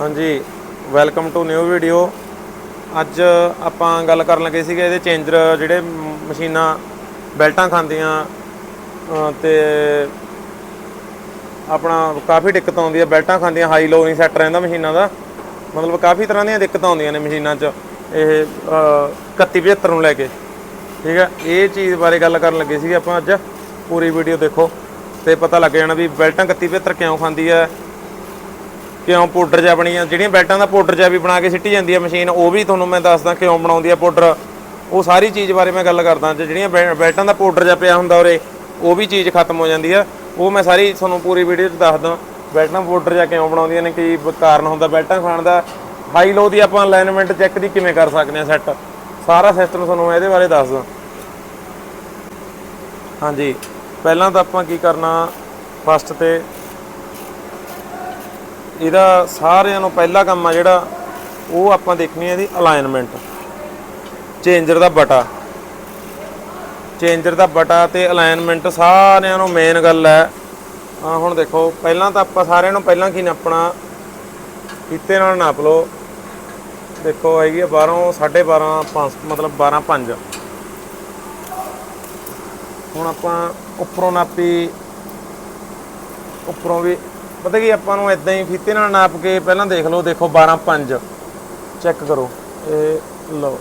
ਹਾਂਜੀ welcome to new video ਅੱਜ ਆਪਾਂ ਗੱਲ ਕਰਨ ਲੱਗੇ ਸੀਗੇ ਇਹਦੇ ਚੇਂਜਰ ਜਿਹੜੇ ਮਸ਼ੀਨਾਂ ਬੈਲਟਾਂ ਖਾਂਦੀਆਂ ਅ, ਤੇ ਆਪਣਾ ਕਾਫੀ ਦਿੱਕਤ ਆਉਂਦੀ ਹੈ ਬੈਲਟਾਂ ਖਾਂਦੀਆਂ ਹਾਈ ਲੋ ਨਹੀਂ ਸੈੱਟ ਰਹਿੰਦਾ ਮਸ਼ੀਨਾਂ ਦਾ। ਮਤਲਬ ਕਾਫੀ ਤਰ੍ਹਾਂ ਦੀਆਂ ਦਿੱਕਤਾਂ ਆਉਂਦੀਆਂ ਨੇ ਮਸ਼ੀਨਾਂ 'ਚ ਇਹ 31 75 ਨੂੰ ਲੈ ਕੇ। ਠੀਕ ਹੈ ਇਹ ਚੀਜ਼ ਬਾਰੇ ਗੱਲ ਕਰਨ ਲੱਗੇ ਸੀਗੇ ਆਪਾਂ ਅੱਜ। ਪੂਰੀ ਵੀਡੀਓ ਦੇਖੋ ਤੇ ਪਤਾ ਲੱਗ ਜਾਣਾ ਵੀ ਬੈਲਟਾਂ 31 75 ਕਿਉਂ ਖਾਂਦੀ ਹੈ ਕਿਉਂ ਪਾਊਡਰ ਜਿਹਾ ਬਣੀਆਂ ਜਿਹੜੀਆਂ ਬੈਲਟਾਂ ਦਾ ਪਾਊਡਰ ਜਿਹਾ ਵੀ ਬਣਾ ਕੇ ਸਿੱਟੀ ਜਾਂਦੀ ਹੈ ਮਸ਼ੀਨ, ਉਹ ਵੀ ਤੁਹਾਨੂੰ ਮੈਂ ਦੱਸਦਾ ਕਿਉਂ ਬਣਾਉਂਦੀ ਹੈ ਪਾਊਡਰ। ਉਹ ਸਾਰੀ ਚੀਜ਼ ਬਾਰੇ ਮੈਂ ਗੱਲ ਕਰਦਾ ਤੇ ਜਿਹੜੀਆਂ ਬੈ- ਬੈਲਟਾਂ ਦਾ ਪਾਊਡਰ ਜਿਹਾ ਪਿਆ ਹੁੰਦਾ ਉਰੇ, ਉਹ ਵੀ ਚੀਜ਼ ਖਤਮ ਹੋ ਜਾਂਦੀ ਹੈ ਉਹ ਮੈਂ ਸਾਰੀ ਤੁਹਾਨੂੰ ਪੂਰੀ ਵੀਡੀਓ 'ਚ ਦੱਸਦਾ। ਬੈਲਟਾਂ ਪਾਊਡਰ ਜਾਂ ਕਿਉਂ ਬਣਾਉਂਦੀਆਂ ਨੇ, ਕੀ ਕਾਰਨ ਹੁੰਦਾ ਬੈਲਟਾਂ ਖਾਣ ਦਾ? ਹਾਈ ਲੋ ਦੀ ਆਪਾਂ ਅਲਾਈਨਮੈਂਟ ਚੈੱਕ ਦੀ ਕਿਵੇਂ ਕਰ ਸਕਦੇ ਹਾਂ ਸੈੱਟ ਸਾਰਾ ਸਿਸਟਮ ਤੁਹਾਨੂੰ ਮੈਂ ਇਹਦੇ ਬਾਰੇ ਦੱਸਦਾ। ਹਾਂਜੀ। ਪਹਿਲਾਂ ਤਾਂ ਆਪਾਂ ਕੀ ਕਰਨਾ ਫਸਟ ਤੇ ਇਹਦਾ ਸਾਰਿਆਂ ਨੂੰ ਪਹਿਲਾ ਕੰਮ ਆ ਜਿਹੜਾ ਉਹ ਆਪਾਂ ਦੇਖਣੀ ਹੈ ਇਹਦੀ ਅਲਾਈਨਮੈਂਟ ਚੇਂਜਰ ਦਾ ਬਟਾ। ਚੇਂਜਰ ਦਾ ਬਟਾ ਤੇ ਅਲਾਈਨਮੈਂਟ ਸਾਰਿਆਂ ਨੂੰ ਮੇਨ ਗੱਲ ਹੈ। ਆ ਹੁਣ ਦੇਖੋ, ਪਹਿਲਾਂ ਤਾਂ ਆਪਾਂ ਸਾਰਿਆਂ ਨੂੰ ਪਹਿਲਾਂ ਕੀ ਨਾਪਣਾ? ਫੀਤੇ ਨਾਲ ਨਾਪ ਲਓ। ਦੇਖੋ, ਹੈਗੀ ਆ 12 12.5 5 ਮਤਲਬ 12 5 ਹੁਣ ਆਪਾਂ ਉੱਪਰੋਂ ਨਾਪੀ। ਉੱਪਰੋਂ ਵੀ ਪਤਾ ਕੀ ਆਪਾਂ ਨੂੰ ਇਦਾਂ ਹੀ ਫੀਤੇ ਨਾਲ ਨਾਪ ਕੇ ਪਹਿਲਾਂ ਦੇਖ ਲਓ, ਦੇਖੋ 12 5 ਚੈੱਕ ਕਰੋ। ਇਹ ਲਓ।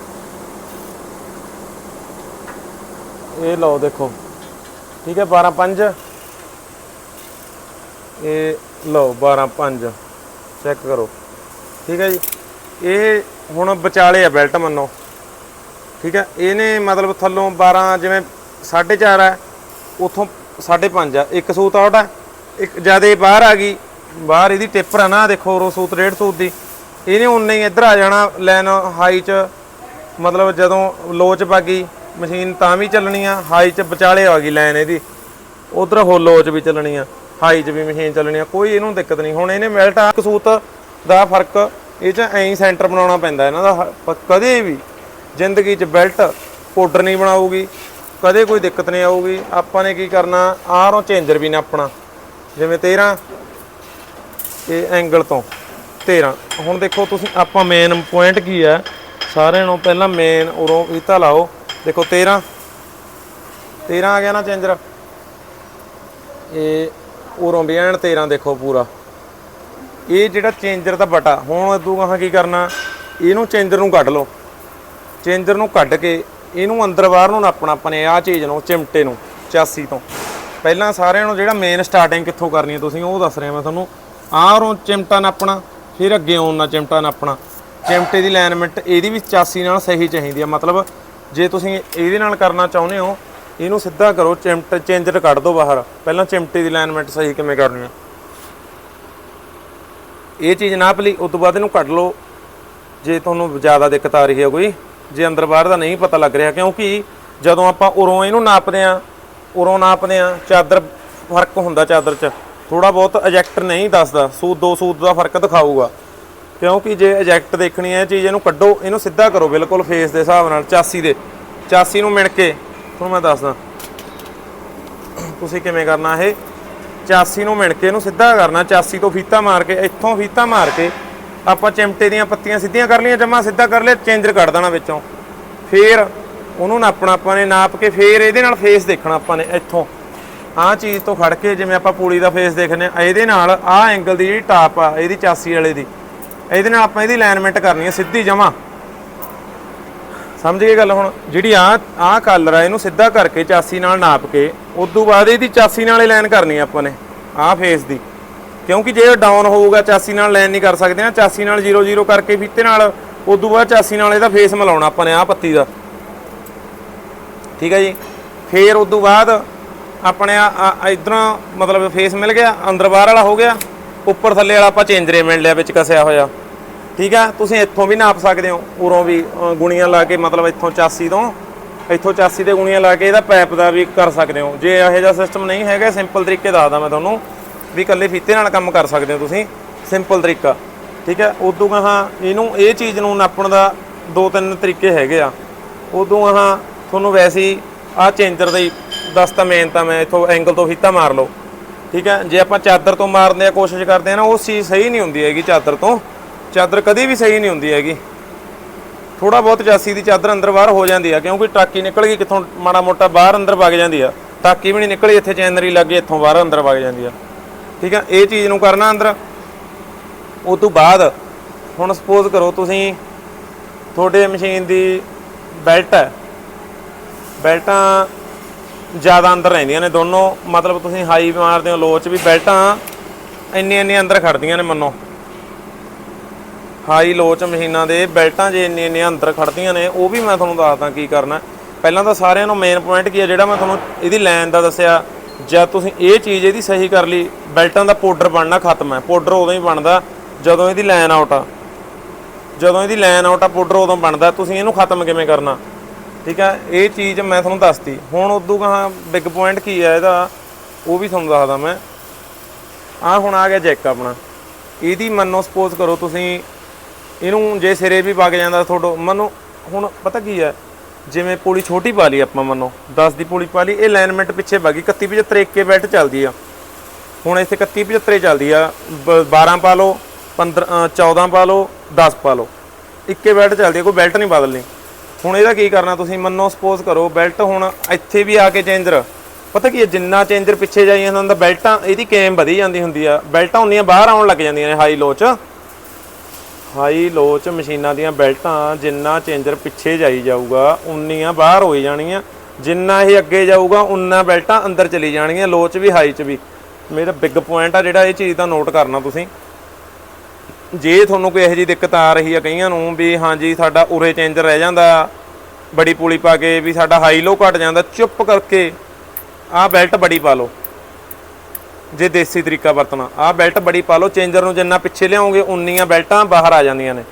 ਇਹ ਲਓ ਦੇਖੋ। ਠੀਕ ਹੈ 12 5 ਇਹ ਲਓ 12 5 ਚੈੱਕ ਕਰੋ। ਠੀਕ ਹੈ ਜੀ। ਇਹ ਹੁਣ ਵਿਚਾਲੇ ਆ ਬੈਲਟ ਮੰਨੋ। ਠੀਕ ਹੈ, ਇਹਨੇ ਮਤਲਬ ਥੱਲੋਂ 12 ਜਿਵੇਂ 4.5 ਹੈ, ਉਥੋਂ 5.5 ਆ। ਇੱਕ ਸੂਤ ਆਉਟ ਹੈ। ਇੱਕ ਜਿਆਦੇ ਬਾਹਰ ਆ ਗਈ। ਬਾਹਰ ਇਹਦੀ ਟਿੱਪਰ ਆ ਨਾ, ਦੇਖੋ, ਰੋ ਸੂਤ, ਡੇਢ ਸੂਤ ਦੀ। ਇਹਨੇ ਉਨੇ ਹੀ ਇੱਧਰ ਆ ਜਾਣਾ ਲਾਈਨ ਹਾਈ ਚ। ਮਤਲਬ ਜਦੋਂ ਲੋ ਚ ਪਾ ਗਈ, ਮਸ਼ੀਨ ਤਾਂ ਵੀ ਚੱਲਣੀ ਆ, ਹਾਈ ਚ ਵਿਚਾਲੇ ਆ ਗਈ ਲਾਈਨ ਇਹਦੀ। ਉਧਰ ਹੋ ਲੋ ਚ ਵੀ ਚੱਲਣੀ ਆ, ਹਾਈ ਚ ਵੀ ਮਸ਼ੀਨ ਚੱਲਣੀ ਆ, ਕੋਈ ਇਹਨੂੰ ਦਿੱਕਤ ਨਹੀਂ। ਹੁਣ ਇਹਨੇ ਮੈਲਟ ਆ ਕਸੂਤ ਦਾ ਫ਼ਰਕ, ਇਹ ਚ ਐਂ ਸੈਂਟਰ ਬਣਾਉਣਾ ਪੈਂਦਾ, ਇਹਨਾਂ ਦਾ ਕਦੇ ਵੀ ਜ਼ਿੰਦਗੀ ਚ ਬੈਲਟ ਪਾਊਡਰ ਨਹੀਂ ਬਣਾਊਗੀ, ਕਦੇ ਕੋਈ ਦਿੱਕਤ ਨਹੀਂ ਆਊਗੀ। ਆਪਾਂ ਨੇ ਕੀ ਕਰਨਾ ਆਹਰੋਂ ਚੇਂਜਰ ਵੀ ਨਾ ਆਪਣਾ। ਜਿਵੇਂ 13 ਇਹ ਐਂਗਲ ਤੋਂ 13 ਹੁਣ ਦੇਖੋ ਤੁਸੀਂ, ਆਪਾਂ ਮੇਨ ਪੁਆਇੰਟ ਕੀ ਹੈ? ਸਾਰਿਆਂ ਨੂੰ ਪਹਿਲਾਂ ਮੇਨ ਉਰੋਂ ਇਤਾ ਲਾਓ। ਦੇਖੋ 13 13 ਆ ਗਿਆ ਨਾ ਚੇਂਜਰ ਇਹ ਉਰੋਂ ਵੀ ਐਨ 13 ਦੇਖੋ ਪੂਰਾ। ਇਹ ਜਿਹੜਾ ਚੇਂਜਰ ਦਾ ਬਟਾ, ਹੁਣ ਇਦੋਂ ਗਾਹਾਂ ਕੀ ਕਰਨਾ? ਇਹਨੂੰ ਚੇਂਜਰ ਨੂੰ ਕੱਢ ਲਓ। ਚੇਂਜਰ ਨੂੰ ਕੱਢ ਕੇ ਇਹਨੂੰ ਅੰਦਰ ਬਾਹਰ ਨੂੰ ਨਾਪਣਾ ਆਪਾਂ ਨੇ, ਆਹ ਚੀਜ਼ ਨੂੰ, ਚਿਮਟੇ ਨੂੰ 84 ਤੋਂ। ਪਹਿਲਾਂ ਸਾਰਿਆਂ ਨੂੰ ਜਿਹੜਾ ਮੇਨ ਸਟਾਰਟਿੰਗ ਕਿੱਥੋਂ ਕਰਨੀ ਹੈ ਤੁਸੀਂ, ਉਹ ਦੱਸ ਰਿਹਾ ਮੈਂ ਤੁਹਾਨੂੰ। ਆਹਰੋਂ ਚਿਮਟਾ ਨਾਪਣਾ, ਫਿਰ ਅੱਗੇ ਆਉਣ ਨਾਲ ਚਿਮਟਾ ਨਾਪਣਾ। ਚਿਮਟੇ ਦੀ ਅਲਾਈਨਮੈਂਟ ਇਹਦੀ ਵੀ 84 ਨਾਲ ਸਹੀ ਚਾਹੀਦੀ ਹੈ। ਮਤਲਬ ਜੇ ਤੁਸੀਂ ਇਹਦੇ ਨਾਲ ਕਰਨਾ ਚਾਹੁੰਦੇ ਹੋ, ਇਹਨੂੰ ਸਿੱਧਾ ਕਰੋ, ਚਿਮਟ ਚੇਂਜਰ ਕੱਢ ਦਿਓ ਬਾਹਰ। ਪਹਿਲਾਂ ਚਿਮਟੇ ਦੀ ਅਲਾਈਨਮੈਂਟ ਸਹੀ ਕਿਵੇਂ ਕਰਨੀ ਹੈ। ਇਹ ਚੀਜ਼ ਨਾਪ ਲਈ, ਉਸ ਤੋਂ ਬਾਅਦ ਇਹਨੂੰ ਕੱਢ ਲਓ। ਜੇ ਤੁਹਾਨੂੰ ਜ਼ਿਆਦਾ ਦਿੱਕਤ ਆ ਰਹੀ ਹੈ ਕੋਈ, ਜੇ ਅੰਦਰ ਬਾਹਰ ਦਾ ਨਹੀਂ ਪਤਾ ਲੱਗ ਰਿਹਾ, ਕਿਉਂਕਿ ਜਦੋਂ ਆਪਾਂ ਉਰੋਂ ਇਹਨੂੰ ਨਾਪਦੇ ਆ ਉਰੋਂ ਨਾਪਦੇ ਆ ਚਾਦਰ ਫ਼ਰਕ ਹੁੰਦਾ ਚਾਦਰ 'ਚ। ਥੋੜਾ ਬਹੁਤ ਐਜੈਕਟ ਨਹੀਂ ਦੱਸਦਾ। ਸੂਤ, ਦੋ ਸੂਤ ਦਾ ਫ਼ਰਕ ਦਿਖਾਊਗਾ। ਕਿਉਂਕਿ ਜੇ ਐਜੈਕਟ ਦੇਖਣੀ ਹੈ, ਇਹ ਚੀਜ਼ ਇਹਨੂੰ ਕੱਢੋ, ਇਹਨੂੰ ਸਿੱਧਾ ਕਰੋ, ਬਿਲਕੁਲ ਫੇਸ ਦੇ ਹਿਸਾਬ ਨਾਲ 84 ਦੇ। 84 ਨੂੰ ਮਿਣ ਕੇ, ਤੁਹਾਨੂੰ ਮੈਂ ਦੱਸਦਾ। ਤੁਸੀਂ ਕਿਵੇਂ ਕਰਨਾ ਇਹ? 84 ਨੂੰ ਮਿਣ ਕੇ ਇਹਨੂੰ ਸਿੱਧਾ ਕਰਨਾ। 84 ਤੋਂ ਫੀਤਾ ਮਾਰ ਕੇ, ਇੱਥੋਂ ਫੀਤਾ ਮਾਰ ਕੇ, ਆਪਾਂ ਚਿਮਟੇ ਦੀਆਂ ਪੱਤੀਆਂ ਸਿੱਧੀਆਂ ਕਰ ਲਈਆਂ, ਜਮਾ ਸਿੱਧਾ ਕਰ ਲਿਆ ਚੇਂਜਰ ਕੱਢ ਦੇਣਾ ਵਿੱਚੋਂ। ਫੇਰ ਉਹਨੂੰ ਨਾਪਣਾ ਆਪਾਂ ਨੇ, ਨਾਪ ਕੇ ਫੇਰ ਇਹਦੇ ਨਾਲ ਫੇਸ ਦੇਖਣਾ ਆਪਾਂ ਨੇ ਇੱਥੋਂ। ਆਹ ਚੀਜ਼ ਤੋਂ ਖੜ ਕੇ ਜਿਵੇਂ ਆਪਾਂ ਪੂੜੀ ਦਾ ਫੇਸ ਦੇਖਨੇ ਆ ਇਹਦੇ ਨਾਲ ਆਹ ਐਂਗਲ ਦੀ ਜਿਹੜੀ ਟਾਪ ਆ, ਇਹਦੀ 84 ਵਾਲੇ ਦੀ, ਇਹਦੇ ਨਾਲ ਆਪਾਂ ਇਹਦੀ ਅਲਾਈਨਮੈਂਟ ਕਰਨੀ ਹੈ ਸਿੱਧੀ ਜਮਾ। ਸਮਝ ਗਏ ਗੱਲ ਹੁਣ? ਜਿਹੜੀ ਆ ਆ ਕਾਲਰ ਆ, ਇਹਨੂੰ ਸਿੱਧਾ ਕਰਕੇ 84 ਨਾਲ ਨਾਪ ਕੇ ਉਸ ਤੋਂ ਬਾਅਦ ਇਹਦੀ 84 ਨਾਲ ਹੀ ਕਰਨੀ ਆਪਾਂ ਨੇ, ਆਹ ਫੇਸ ਦੀ। ਕਿਉਂਕਿ ਜੇ ਡਾਊਨ ਹੋਊਗਾ 84 ਨਾਲ ਲਾਈਨ ਨਹੀਂ ਕਰ ਸਕਦੇ ਨਾ 84 ਨਾਲ 00 ਕਰਕੇ ਫੀਤੇ ਨਾਲ ਉਸ ਤੋਂ ਬਾਅਦ 84 ਨਾਲ ਇਹਦਾ ਫੇਸ ਮਿਲਾਉਣਾ ਆਪਾਂ ਨੇ, ਆਹ ਪੱਤੀ ਦਾ। ਠੀਕ ਹੈ ਜੀ। ਫੇਰ ਉਸ ਤੋਂ ਬਾਅਦ ਆਪਣੇ ਆ ਇਧਰੋਂ ਮਤਲਬ ਫੇਸ ਮਿਲ ਗਿਆ, ਅੰਦਰ ਬਾਹਰ ਵਾਲਾ ਹੋ ਗਿਆ। ਉੱਪਰ ਥੱਲੇ ਵਾਲਾ ਆਪਾਂ ਚੇਂਜਰੇ ਮਿਲ ਲਿਆ ਵਿੱਚ ਕਸਿਆ ਹੋਇਆ। ਠੀਕ ਆ ਤੁਸੀਂ ਇੱਥੋਂ ਵੀ ਨਾਪ ਸਕਦੇ ਹੋ। ਉਰੋਂ ਵੀ ਗੁਣੀਆਂ ਲਾ ਕੇ ਮਤਲਬ ਇੱਥੋਂ 84 ਤੋਂ, ਇੱਥੋਂ 84 ਦੇ ਗੁਣੀਆਂ ਲਾ ਕੇ ਇਹਦਾ ਪੈਪ ਦਾ ਵੀ ਕਰ ਸਕਦੇ ਹੋ। ਜੇ ਇਹੋ ਜਿਹਾ ਸਿਸਟਮ ਨਹੀਂ ਹੈਗਾ ਸਿੰਪਲ ਤਰੀਕੇ ਦੱਸਦਾ ਮੈਂ ਤੁਹਾਨੂੰ ਵੀ ਇਕੱਲੇ ਫੀਤੇ ਨਾਲ ਕੰਮ ਕਰ ਸਕਦੇ ਹੋ ਤੁਸੀਂ। ਸਿੰਪਲ ਤਰੀਕਾ। ਠੀਕ ਹੈ, ਉਦੋਂ ਗਾਹਾਂ ਇਹਨੂੰ, ਇਹ ਚੀਜ਼ ਨੂੰ ਨਾਪਣ ਦਾ ਦੋ ਤਿੰਨ ਤਰੀਕੇ ਹੈਗੇ ਆ। ਉਦੋਂ ਆਹ ਤੁਹਾਨੂੰ ਵੈਸੇ ਹੀ ਆਹ ਚੇਂਜਰ ਦਾ ਹੀ ਦੱਸਤਾ ਮੇਨ ਤਾਂ ਮੈਂ ਇੱਥੋਂ ਐਂਗਲ ਤੋਂ ਫੀਤਾ ਮਾਰ ਲਓ। ਠੀਕ ਹੈ? ਜੇ ਆਪਾਂ ਚਾਦਰ ਤੋਂ ਮਾਰਨ ਦੀ ਕੋਸ਼ਿਸ਼ ਕਰਦੇ ਆ ਨਾ ਉਹ ਚੀਜ਼ ਸਹੀ ਨਹੀਂ ਹੁੰਦੀ ਹੈਗੀ ਚਾਦਰ ਤੋਂ। ਚਾਦਰ ਕਦੀ ਵੀ ਸਹੀ ਨਹੀਂ ਹੁੰਦੀ ਹੈਗੀ। ਥੋੜਾ ਬਹੁਤ ਚਾਸੀ ਦੀ ਚਾਦਰ ਅੰਦਰ ਬਾਹਰ ਹੋ ਜਾਂਦੀ ਆ, ਕਿਉਂਕਿ ਟਾਕੀ ਨਿਕਲ ਗਈ ਕਿੱਥੋਂ ਮਾੜਾ ਮੋਟਾ ਬਾਹਰ ਅੰਦਰ ਵਗ ਜਾਂਦੀ ਆ। ਟਾਕੀ ਵੀ ਨਹੀਂ ਨਿਕਲੀ, ਇੱਥੇ ਚੈਨਰੀ ਲੱਗ ਗਈ, ਇੱਥੋਂ ਬਾਹਰ ਅੰਦਰ ਵਗ ਜਾਂਦੀ ਆ। ਠੀਕ ਆ ਇਹ ਚੀਜ਼ ਨੂੰ ਕਰਨਾ ਅੰਦਰ। ਉਸ ਤੋਂ ਬਾਅਦ ਹੁਣ ਸਪੋਜ਼ ਕਰੋ ਤੁਸੀਂ ਤੁਹਾਡੇ ਮਸ਼ੀਨ ਦੀ ਬੈਲਟ ਹੈ। ਬੈਲਟਾਂ ਜ਼ਿਆਦਾ ਅੰਦਰ ਰਹਿੰਦੀਆਂ ਨੇ ਦੋਨੋਂ। ਮਤਲਬ ਤੁਸੀਂ ਹਾਈ ਮਾਰਦੇ ਹੋ ਲੋ ਚ ਵੀ ਬੈਲਟਾਂ ਇੰਨੇ ਇੰਨੇ ਅੰਦਰ ਖੜਦੀਆਂ ਨੇ ਮੰਨੋ। ਹਾਈ ਲੋ ਚ ਮਸ਼ੀਨਾਂ ਦੇ ਬੈਲਟਾਂ ਜੇ ਇੰਨੇ ਇੰਨੀ ਅੰਦਰ ਖੜਦੀਆਂ ਨੇ, ਉਹ ਵੀ ਮੈਂ ਤੁਹਾਨੂੰ ਦੱਸਦਾ ਕੀ ਕਰਨਾ ਪਹਿਲਾਂ ਤਾਂ ਸਾਰਿਆਂ ਨੂੰ ਮੇਨ ਪੁਆਇੰਟ ਕੀ ਹੈ, ਜਿਹੜਾ ਮੈਂ ਤੁਹਾਨੂੰ ਇਹਦੀ ਲਾਈਨ ਦਾ ਦੱਸਿਆ ਜਦ ਤੁਸੀਂ ਇਹ ਚੀਜ਼ ਇਹਦੀ ਸਹੀ ਕਰ ਲਈ, ਬੈਲਟਾਂ ਦਾ ਪਾਊਡਰ ਬਣਨਾ ਖਤਮ ਹੈ। ਪਾਊਡਰ ਉਦੋਂ ਹੀ ਬਣਦਾ, ਜਦੋਂ ਇਹਦੀ ਲਾਈਨ ਆਊਟ ਆ। ਜਦੋਂ ਇਹਦੀ ਲਾਈਨ ਆਊਟ ਆ ਪਾਊਡਰ ਉਦੋਂ ਬਣਦਾ, ਤੁਸੀਂ ਇਹਨੂੰ ਖਤਮ ਕਿਵੇਂ ਕਰਨਾ? ਠੀਕ ਹੈ ਇਹ ਚੀਜ਼ ਮੈਂ ਤੁਹਾਨੂੰ ਦੱਸਤੀ। ਹੁਣ ਉਦੋਂ ਕਹਾ ਬਿਗ ਪੁਆਇੰਟ ਕੀ ਹੈ ਇਹਦਾ ਉਹ ਵੀ ਤੁਹਾਨੂੰ ਦੱਸਦਾ ਮੈਂ। ਆ ਹੁਣ ਆ ਗਿਆ ਜੈਕ ਆਪਣਾ। ਇਹਦੀ ਮੰਨੋ ਸਪੋਜ਼ ਕਰੋ ਤੁਸੀਂ ਇਹਨੂੰ ਜੇ ਸਿਰੇ ਵੀ ਵਗ ਜਾਂਦਾ ਤੁਹਾਡਾ ਮੰਨੋ ਹੁਣ ਪਤਾ ਕੀ ਹੈ ਜਿਵੇਂ ਪੁਲੀ ਛੋਟੀ ਪਾ ਲਈ ਆਪਾਂ ਮੰਨੋ 10 ਦੀ ਪੁਲੀ ਪਾ ਲਈ ਇਹ ਅਲਾਈਨਮੈਂਟ ਪਿੱਛੇ ਵਗੀ 31 75 ਇੱਕੇ ਬੈਲਟ ਚੱਲਦੀ ਆ। ਹੁਣ ਇੱਥੇ 31 75 ਚੱਲਦੀ ਆ ਬ- 12 ਪਾ ਲਓ 15 ਅ, 14 ਪਾ ਲਓ 10 ਪਾ ਲਓ। ਇੱਕੇ ਬੈਲਟ ਚੱਲਦੀ ਆ ਕੋਈ ਬੈਲਟ ਨਹੀਂ ਬਦਲਣੀ। ਹੁਣ ਇਹਦਾ ਕੀ ਕਰਨਾ ਤੁਸੀਂ ਮੰਨੋ ਸਪੋਜ਼ ਕਰੋ ਬੈਲਟ ਹੁਣ ਇੱਥੇ ਵੀ ਆ ਕੇ ਚੇਂਜਰ ਪਤਾ ਕੀ ਹੈ, ਜਿੰਨਾ ਚੇਂਜਰ ਪਿੱਛੇ ਜਾਈ ਜਾਂਦਾ ਹੁੰਦਾ ਬੈਲਟਾਂ ਇਹਦੀ ਕੇਮ ਵਧੀ ਜਾਂਦੀ ਹੁੰਦੀ ਆ। ਬੈਲਟਾਂ ਹੁੰਦੀਆਂ ਬਾਹਰ ਆਉਣ ਲੱਗ ਜਾਂਦੀਆਂ ਨੇ ਹਾਈ ਲੋ ਚ। ਹਾਈ ਲੋ ਚ ਮਸ਼ੀਨਾਂ ਦੀਆਂ ਬੈਲਟਾਂ ਜਿੰਨਾ ਚੇਂਜਰ ਪਿੱਛੇ ਜਾਈ ਜਾਊਗਾ, ਉਨੀਆਂ ਬਾਹਰ ਹੋਈ ਜਾਣਗੀਆਂ ਜਿੰਨਾ ਇਹ ਅੱਗੇ ਜਾਊਗਾ, ਉਨਾ ਬੈਲਟਾਂ ਅੰਦਰ ਚਲੀ ਜਾਣਗੀਆਂ ਲੋ ਚ ਵੀ ਹਾਈ ਚ ਵੀ। ਮੇਰਾ ਬਿਗ ਪੁਆਇੰਟ ਆ ਜਿਹੜਾ ਇਹ ਚੀਜ਼ ਦਾ ਨੋਟ ਕਰਨਾ ਤੁਸੀਂ। ਜੇ ਤੁਹਾਨੂੰ ਕੋਈ ਇਹੋ ਜਿਹੀ ਦਿੱਕਤ ਆ ਰਹੀ ਆ ਕਈਆਂ ਨੂੰ ਵੀ ਹਾਂਜੀ ਸਾਡਾ ਉਰੇ ਚੇਂਜਰ ਰਹਿ ਜਾਂਦਾ, ਬੜੀ ਪੂਲੀ ਪਾ ਕੇ ਵੀ ਸਾਡਾ ਹਾਈ ਲੋ ਘਟ ਜਾਂਦਾ, ਚੁੱਪ ਕਰਕੇ ਆਹ ਬੈਲਟ ਬੜੀ ਪਾ ਲਓ। ਜੇ ਦੇਸੀ ਤਰੀਕਾ ਵਰਤਣਾ, ਆਹ ਬੈਲਟ ਬੜੀ ਪਾ ਲਓ ਚੇਂਜਰ ਨੂੰ ਜਿੰਨਾ ਪਿੱਛੇ ਲਿਆਓਗੇ, ਉਨੀਆਂ ਬੈਲਟਾਂ ਬਾਹਰ ਆ ਜਾਂਦੀਆਂ ਨੇ।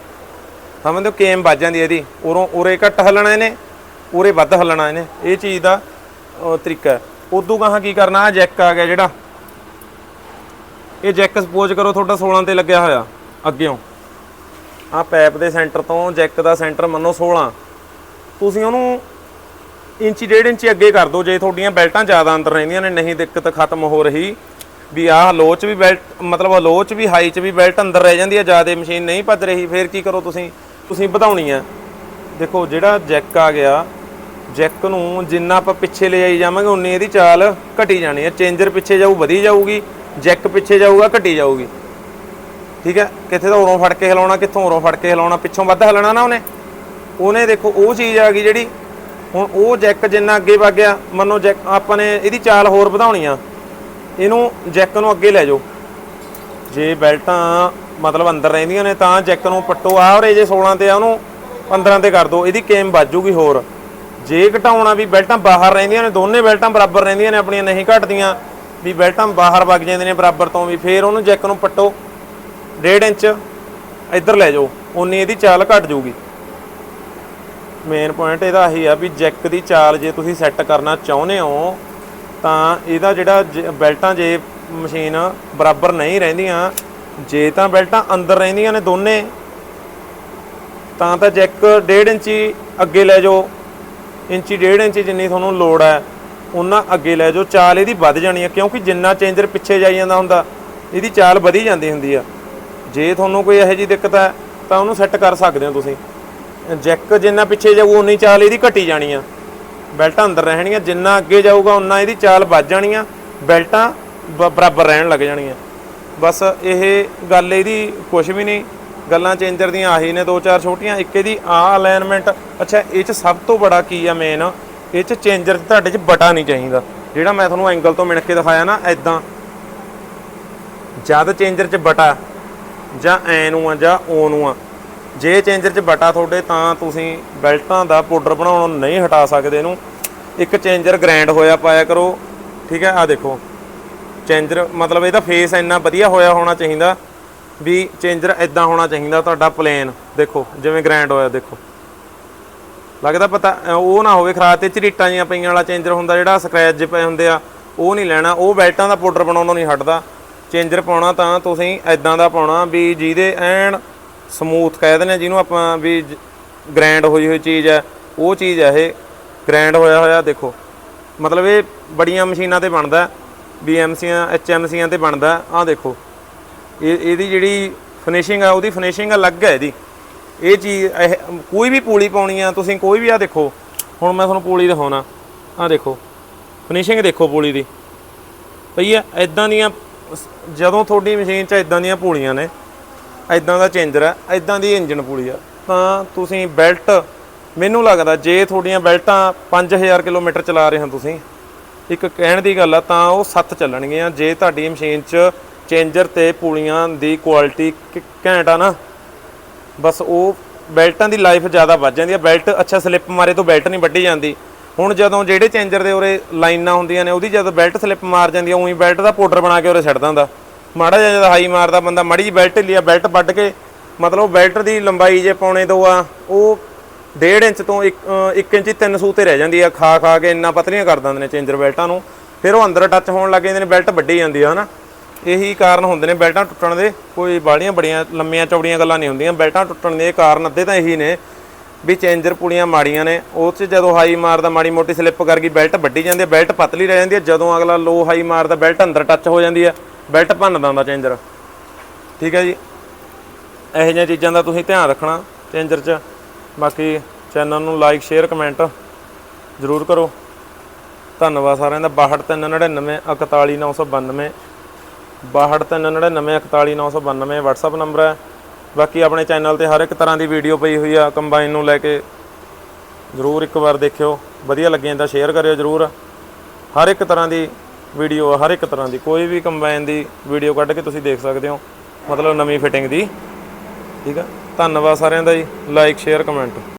ਸਮਝਦੇ ਹੋ ਕੇਮ ਵੱਜ ਜਾਂਦੀ ਹੈ ਇਹਦੀ। ਉਰੋਂ ਉਰੇ ਘੱਟ ਹੱਲਣਾ ਇਹਨੇ, ਉਰੇ ਵੱਧ ਹੱਲਣਾ ਇਹਨੇ। ਇਹ ਚੀਜ਼ ਦਾ ਤਰੀਕਾ ਉਦੋਂ ਗਾਹਾਂ ਕੀ ਕਰਨਾ ਆ ਜੈਕ ਆ ਗਿਆ ਜਿਹੜਾ। ਇਹ ਜੈਕ ਸਪੋਜ਼ ਕਰੋ ਤੁਹਾਡਾ 16 ਤੇ ਲੱਗਿਆ ਹੋਇਆ। ਅੱਗਿਓਂ ਆ ਪੈਪ ਦੇ ਸੈਂਟਰ ਤੋਂ ਜੈਕ ਦਾ ਸੈਂਟਰ ਮੰਨੋ 16 ਤੁਸੀਂ ਉਹਨੂੰ ਇੰਚੀ, ਡੇਢ ਇੰਚੀ ਅੱਗੇ ਕਰ ਦਿਓ, ਜੇ ਤੁਹਾਡੀਆਂ ਬੈਲਟਾਂ ਜ਼ਿਆਦਾ ਅੰਦਰ ਰਹਿੰਦੀਆਂ ਨੇ, ਨਹੀਂ ਦਿੱਕਤ ਖਤਮ ਹੋ ਰਹੀ। ਵੀ ਆਹ ਲੋ ਚ ਵੀ ਬੈਲਟ, ਮਤਲਬ ਲੋ ਚ ਵੀ ਹਾਈ ਚ ਵੀ ਬੈਲਟ ਅੰਦਰ ਰਹਿ ਜਾਂਦੀ ਹੈ ਜ਼ਿਆਦਾ ਮਸ਼ੀਨ ਨਹੀਂ ਭੱਜ ਰਹੀ। ਫੇਰ ਕੀ ਕਰੋ ਤੁਸੀਂ? ਤੁਸੀਂ ਵਧਾਉਣੀ ਹੈ ਦੇਖੋ, ਜਿਹੜਾ ਜੈਕ ਆ ਗਿਆ ਜੈਕ ਨੂੰ ਜਿੰਨਾ ਆਪਾਂ ਪਿੱਛੇ ਲੈ ਜਾਈ ਜਾਵਾਂਗੇ, ਉਨੀ ਇਹਦੀ ਚਾਲ ਘਟੀ ਜਾਣੀ ਹੈ ਚੇਂਜਰ ਪਿੱਛੇ ਜਾਊ, ਵਧੀ ਜਾਊਗੀ। ਜੈਕ ਪਿੱਛੇ ਜਾਊਗਾ, ਘਟੀ ਜਾਊਗੀ। ਠੀਕ ਹੈ? ਕਿੱਥੇ ਤਾਂ ਉਰੋਂ ਫੜ ਕੇ ਹਿਲਾਉਣਾ, ਕਿੱਥੋਂ ਉਰੋਂ ਫੜ ਕੇ ਹਿਲਾਉਣਾ? ਪਿੱਛੋਂ ਵੱਧ ਹਿਲਣਾ ਨਾ ਉਹਨੇ। ਉਹਨੇ ਦੇਖੋ, ਉਹ ਚੀਜ਼ ਆ ਗਈ ਜਿਹੜੀ, ਹੁਣ ਉਹ ਜੈਕ ਜਿੰਨਾ ਅੱਗੇ ਵਗ ਗਿਆ, ਮੰਨੋ ਜੈਕ, ਆਪਾਂ ਨੇ ਇਹਦੀ ਚਾਲ ਹੋਰ ਵਧਾਉਣੀ ਆ। ਇਹਨੂੰ ਜੈਕ ਨੂੰ ਅੱਗੇ ਲੈ ਜਾਓ। ਜੇ ਬੈਲਟਾਂ ਮਤਲਬ ਅੰਦਰ ਰਹਿੰਦੀਆਂ ਨੇ, ਤਾਂ ਜੈਕ ਨੂੰ ਪੱਟੋ। ਆ ਔਰ ਜੇ 16 ਤੇ ਆ, ਉਹਨੂੰ 15 ਤੇ ਕਰ ਦਿਓ ਇਹਦੀ ਕੇਮ ਵੱਜੂਗੀ ਹੋਰ। ਜੇ ਘਟਾਉਣਾ ਵੀ ਬੈਲਟਾਂ ਬਾਹਰ ਰਹਿੰਦੀਆਂ ਨੇ, ਦੋਨੇ ਬੈਲਟਾਂ ਬਰਾਬਰ ਰਹਿੰਦੀਆਂ ਨੇ ਆਪਣੀਆਂ, ਨਹੀਂ ਘਟਦੀਆਂ, ਵੀ ਬੈਲਟਾਂ ਬਾਹਰ ਵਗ ਜਾਂਦੀਆਂ ਨੇ ਬਰਾਬਰ ਤੋਂ, ਵੀ ਫੇਰ ਉਹਨੂੰ ਜੈਕ ਨੂੰ ਪੱਟੋ। ਡੇਢ ਇੰਚ। ਇੱਧਰ ਲੈ ਜਾਓ ਉਨੀ ਇਹਦੀ ਚਾਲ ਘਟ ਜਾਊਗੀ। ਮੇਨ ਪੁਆਇੰਟ ਇਹਦਾ ਆਹੀ ਆ ਵੀ ਜੈਕ ਦੀ ਚਾਲ ਜੇ ਤੁਸੀਂ ਸੈੱਟ ਕਰਨਾ ਚਾਹੁੰਦੇ ਹੋ, ਤਾਂ ਇਹਦਾ ਜਿਹੜਾ ਜ- ਬੈਲਟਾਂ ਜੇ ਮਸ਼ੀਨ ਬਰਾਬਰ ਨਹੀਂ ਰਹਿੰਦੀਆਂ, ਜੇ ਤਾਂ ਬੈਲਟਾਂ ਅੰਦਰ ਰਹਿੰਦੀਆਂ ਨੇ ਦੋਨੇ, ਤਾਂ ਤਾਂ ਜੈਕ 1.5 ਇੰਚੀ ਅੱਗੇ ਲੈ ਜਾਓ। ਇੰਚੀ 1.5 ਇੰਚੀ ਜਿੰਨੀ ਤੁਹਾਨੂੰ ਲੋੜ ਹੈ ਉਹਨਾਂ ਅੱਗੇ ਲੈ ਜਾਓ। ਚਾਲ ਇਹਦੀ ਵੱਧ ਜਾਣੀ ਹੈ ਕਿਉਂਕਿ ਜਿੰਨਾ ਚੇਂਜਰ ਪਿੱਛੇ ਜਾਈ ਜਾਂਦਾ ਹੁੰਦਾ, ਇਹਦੀ ਚਾਲ ਵਧੀ ਜਾਂਦੀ ਹੁੰਦੀ ਆ। ਜੇ ਤੁਹਾਨੂੰ ਕੋਈ ਇਹੋ ਜਿਹੀ ਦਿੱਕਤ ਹੈ, ਤਾਂ ਉਹਨੂੰ ਸੈੱਟ ਕਰ ਸਕਦੇ ਹੋ ਤੁਸੀਂ। ਜੈਕ ਜਿੰਨਾ ਪਿੱਛੇ ਜਾਊ ਉਨੀ ਚਾਲ ਇਹਦੀ ਘਟੀ ਜਾਣੀ ਆ। ਬੈਲਟਾਂ ਅੰਦਰ ਰਹਿਣੀਆਂ, ਜਿੰਨਾ ਅੱਗੇ ਜਾਊਗਾ ਉਨਾ ਇਹਦੀ ਚਾਲ ਵੱਧ ਜਾਣੀਆਂ ਬੈਲਟਾਂ ਬ- ਬਰਾਬਰ ਰਹਿਣ ਲੱਗ ਜਾਣੀਆਂ। ਬਸ ਇਹ ਗੱਲ ਇਹਦੀ ਕੁਝ ਵੀ ਨਹੀਂ। ਗੱਲਾਂ ਚੇਂਜਰ ਦੀਆਂ ਆਹੀ ਨੇ, ਦੋ ਚਾਰ ਛੋਟੀਆਂ। ਇੱਕ ਇਹਦੀ ਆ ਅਲਾਈਨਮੈਂਟ ਅੱਛਾ, ਇਹ ਚ ਸਭ ਤੋਂ ਬੜਾ ਕੀ ਆ ਮੇਨ ਇਹ ਚ ਚੇਂਜਰ ਤੁਹਾਡੇ ਚ ਬਟਾ ਨਹੀਂ ਚਾਹੀਦਾ। ਜਿਹੜਾ ਮੈਂ ਤੁਹਾਨੂੰ ਐਂਗਲ ਤੋਂ ਮਿਣ ਕੇ ਦਿਖਾਇਆ ਨਾ ਐਦਾਂ ਜਦ ਚੇਂਜਰ ਚ ਬਟਾ ਜਾਂ ਐ ਨੂੰ ਆ ਜਾਂ ਓ ਨੂੰ ਆ ਜੇ ਚੇਂਜਰ 'ਚ ਬਟਾ ਤੁਹਾਡੇ, ਤਾਂ ਤੁਸੀਂ ਬੈਲਟਾਂ ਦਾ ਪਾਊਡਰ ਬਣਾਉਣ ਨੂੰ ਨਹੀਂ ਹਟਾ ਸਕਦੇ ਇਹਨੂੰ। ਇੱਕ ਚੇਂਜਰ ਗ੍ਰੈਂਡ ਹੋਇਆ ਪਾਇਆ ਕਰੋ, ਠੀਕ ਹੈ? ਆ ਦੇਖੋ। ਚੇਂਜਰ ਮਤਲਬ ਇਹਦਾ ਫੇਸ ਇੰਨਾ ਵਧੀਆ ਹੋਇਆ ਹੋਣਾ ਚਾਹੀਦਾ ਵੀ ਚੇਂਜਰ ਇਦਾਂ ਹੋਣਾ ਚਾਹੀਦਾ ਤੁਹਾਡਾ ਪਲੇਨ ਦੇਖੋ, ਜਿਵੇਂ ਗ੍ਰੈਂਡ ਹੋਇਆ, ਦੇਖੋ। ਲੱਗਦਾ ਪਤਾ, ਉਹ ਨਾ ਹੋਵੇ ਖਰਾਬ, ਤੇ ਝਰੀਟਾਂ ਜੀਆਂ ਪਈਆਂ ਵਾਲਾ ਚੇਂਜਰ ਹੁੰਦਾ ਜਿਹੜਾ ਸਕ੍ਰੈਚ ਜਿਹੇ ਪਏ ਹੁੰਦੇ ਆ, ਉਹ ਨਹੀਂ ਲੈਣਾ। ਉਹ ਬੈਲਟਾਂ ਦਾ ਪਾਊਡਰ ਬਣਾਉਣੋਂ ਨਹੀਂ ਹਟਦਾ। ਚੇਂਜਰ ਪਾਉਣਾ ਤਾਂ ਤੁਸੀਂ ਐਦਾਂ ਦਾ ਪਾਉਣਾ ਵੀ ਜਿਹਦੇ ਐਨ ਸਮੂਥ ਕਹਿ ਦਿੰਦੇ ਆ, ਜਿਹਨੂੰ ਆਪਾਂ ਵੀ ਗ੍ਰੈਂਡ ਹੋਈ ਹੋਈ ਚੀਜ਼ ਹੈ, ਉਹ ਚੀਜ਼ ਹੈ ਇਹ। ਗ੍ਰੈਂਡ ਹੋਇਆ ਹੋਇਆ ਦੇਖੋ। ਮਤਲਬ ਇਹ ਬੜੀਆਂ ਮਸ਼ੀਨਾਂ ਤੇ ਬਣਦਾ ਬੀਐਮਸੀਆਂ ਐਚਐਮਸੀਆਂ ਤੇ ਬਣਦਾ ਆਹ ਦੇਖੋ। ਇਹ, ਇਹਦੀ ਜਿਹੜੀ ਫਿਨਿਸ਼ਿੰਗ ਆ, ਉਹਦੀ ਫਿਨਿਸ਼ਿੰਗ ਅਲੱਗ ਹੈ ਇਹਦੀ। ਇਹ ਚੀਜ਼, ਇਹ ਕੋਈ ਵੀ ਪੂਲੀ ਪਾਉਣੀ ਆ, ਤੁਸੀਂ ਕੋਈ ਵੀ ਆ ਦੇਖੋ। ਹੁਣ ਮੈਂ ਤੁਹਾਨੂੰ ਪੂਲੀ ਦਿਖਾਉਣਾ। ਆ ਦੇਖੋ। ਫਿਨਿਸ਼ਿੰਗ ਦੇਖੋ ਪੂਲੀ ਦੀ। ਪਈ ਆ ਇਦਾਂ ਦੀਆਂ ਜਦੋਂ ਤੁਹਾਡੀ ਮਸ਼ੀਨ 'ਚ ਇਦਾਂ ਦੀਆਂ ਪੂਲੀਆਂ ਨੇ ਇਦਾਂ ਦਾ ਚੇਂਜਰ ਹੈ ਇਦਾਂ ਦੀ ਇੰਜਨ ਪੂਲੀ ਆ, ਤਾਂ ਤੁਸੀਂ ਬੈਲਟ, ਮੈਨੂੰ ਲੱਗਦਾ ਜੇ ਤੁਹਾਡੀਆਂ ਬੈਲਟਾਂ 5000 ਕਿਲੋਮੀਟਰ ਚਲਾ ਰਹੇ ਹੋ ਤੁਸੀਂ, ਇੱਕ ਕਹਿਣ ਦੀ ਗੱਲ ਆ, ਤਾਂ ਉਹ ਸੱਤ ਚੱਲਣਗੀਆਂ, ਜੇ ਤੁਹਾਡੀ ਮਸ਼ੀਨ 'ਚ ਚੇਂਜਰ ਤੇ ਪੂਲੀਆਂ ਦੀ ਕੁਆਲਿਟੀ ਘੈਂਟ ਆ ਨਾ, ਬਸ ਉਹ ਬੈਲਟਾਂ ਦੀ ਲਾਈਫ ਜ਼ਿਆਦਾ ਵੱਧ ਜਾਂਦੀ ਆ, ਬੈਲਟ ਅੱਛਾ ਸਲਿੱਪ ਮਾਰੇ ਤੋਂ ਬੈਲਟ ਨਹੀਂ ਵੱਢੀ ਜਾਂਦੀ। ਹੁਣ ਜਦੋਂ ਜਿਹੜੇ ਚੇਂਜਰ ਦੇ ਉਰੇ ਲਾਈਨਾਂ ਹੁੰਦੀਆਂ ਨੇ, ਉਹਦੀ ਜਦੋਂ ਬੈਲਟ ਸਲਿੱਪ ਮਾਰ ਜਾਂਦੀ ਆ, ਉਹੀ ਬੈਲਟ ਦਾ ਪਾਊਡਰ ਬਣਾ ਕੇ ਉਰੇ ਛੱਡ ਦਿੰਦਾ। ਮਾੜਾ ਜਿਹਾ ਜਦੋਂ ਹਾਈ ਮਾਰਦਾ, ਬੰਦਾ ਮਾੜੀ ਜਿਹੀ ਬੈਲਟ ਲਿਆ ਬੈਲਟ ਵੱਢ ਕੇ, ਮਤਲਬ ਬੈਲਟ ਦੀ ਲੰਬਾਈ ਜੇ ਪੌਣੇ ਦੋ ਆ, ਉਹ 1.5 ਇੰਚ ਤੋਂ 1 ਇੰਚ 3 ਸੂ ਤੇ ਰਹਿ ਜਾਂਦੀ ਆ, ਖਾ ਖਾ ਕੇ ਇੰਨਾ ਪਤਲੀਆਂ ਕਰ ਦਿੰਦੇ ਨੇ ਚੇਂਜਰ ਬੈਲਟਾਂ ਨੂੰ। ਫਿਰ ਉਹ ਅੰਦਰ ਟੱਚ ਹੋਣ ਲੱਗ ਜਾਂਦੇ ਨੇ, ਬੈਲਟ ਵੱਡੀ ਜਾਂਦੀ ਆ, ਹਨਾ। ਇਹੀ ਕਾਰਨ ਹੁੰਦੇ ਨੇ ਬੈਲਟਾਂ ਟੁੱਟਣ ਦੇ, ਕੋਈ ਬਾੜੀਆਂ ਬੜੀਆਂ ਲੰਮੀਆਂ ਚੌੜੀਆਂ ਗੱਲਾਂ ਨਹੀਂ ਹੁੰਦੀਆਂ, ਬੈਲਟਾਂ ਟੁੱਟਣ ਦੇ ਕਾਰਨ ਅੱਧੇ ਤਾਂ ਇਹੀ ਨੇ। ਵੀ ਚੇਂਜਰ ਪੁਲੀਆਂ ਮਾੜੀਆਂ ਨੇ ਉਹ 'ਚ ਜਦੋਂ ਹਾਈ ਮਾਰਦਾ ਮਾੜੀ ਮੋਟੀ ਸਲਿੱਪ ਕਰ ਗਈ, ਬੈਲਟ ਵੱਡੀ ਜਾਂਦੀ ਹੈ, ਬੈਲਟ ਪਤਲੀ ਰਹਿ ਜਾਂਦੀ ਹੈ, ਜਦੋਂ ਅਗਲਾ ਲੋ ਹਾਈ ਮਾਰਦਾ ਬੈਲਟ ਅੰਦਰ ਟੱਚ ਹੋ ਜਾਂਦੀ ਹੈ, ਬੈਲਟ ਭੰਨਦਾ ਹੁੰਦਾ ਚੇਂਜਰ। ਠੀਕ ਹੈ ਜੀ? ਇਹੋ ਜਿਹੀਆਂ ਚੀਜ਼ਾਂ ਦਾ ਤੁਸੀਂ ਧਿਆਨ ਰੱਖਣਾ ਚੇਂਜਰ 'ਚ। ਬਾਕੀ ਚੈਨਲ ਨੂੰ ਲਾਈਕ ਸ਼ੇਅਰ ਕਮੈਂਟ ਜ਼ਰੂਰ ਕਰੋ। ਧੰਨਵਾਦ ਸਾਰਿਆਂ ਦਾ। 6299 41992 6299 41992 WhatsApp ਨੰਬਰ ਹੈ। ਬਾਕੀ ਆਪਣੇ ਚੈਨਲ ਤੇ ਹਰ ਇੱਕ ਤਰ੍ਹਾਂ ਦੀ ਵੀਡੀਓ ਪਈ ਹੋਈ ਆ ਕੰਬਾਈਨ ਨੂੰ ਲੈ ਕੇ। ਜ਼ਰੂਰ ਇੱਕ ਵਾਰ ਦੇਖਿਓ। ਵਧੀਆ ਲੱਗਿਆ ਤਾਂ ਸ਼ੇਅਰ ਕਰਿਓ ਜ਼ਰੂਰ। ਹਰ ਇੱਕ ਤਰ੍ਹਾਂ ਦੀ ਵੀਡੀਓ ਆ, ਹਰ ਇੱਕ ਤਰ੍ਹਾਂ ਦੀ। ਕੋਈ ਵੀ ਕੰਬਾਈਨ ਦੀ ਵੀਡੀਓ ਕੱਢ ਕੇ ਤੁਸੀਂ ਦੇਖ ਸਕਦੇ ਹੋ। ਮਤਲਬ ਨਵੀਂ ਫਿਟਿੰਗ ਦੀ। ਠੀਕ ਆ? ਧੰਨਵਾਦ ਸਾਰਿਆਂ ਦਾ ਜੀ। Like share comment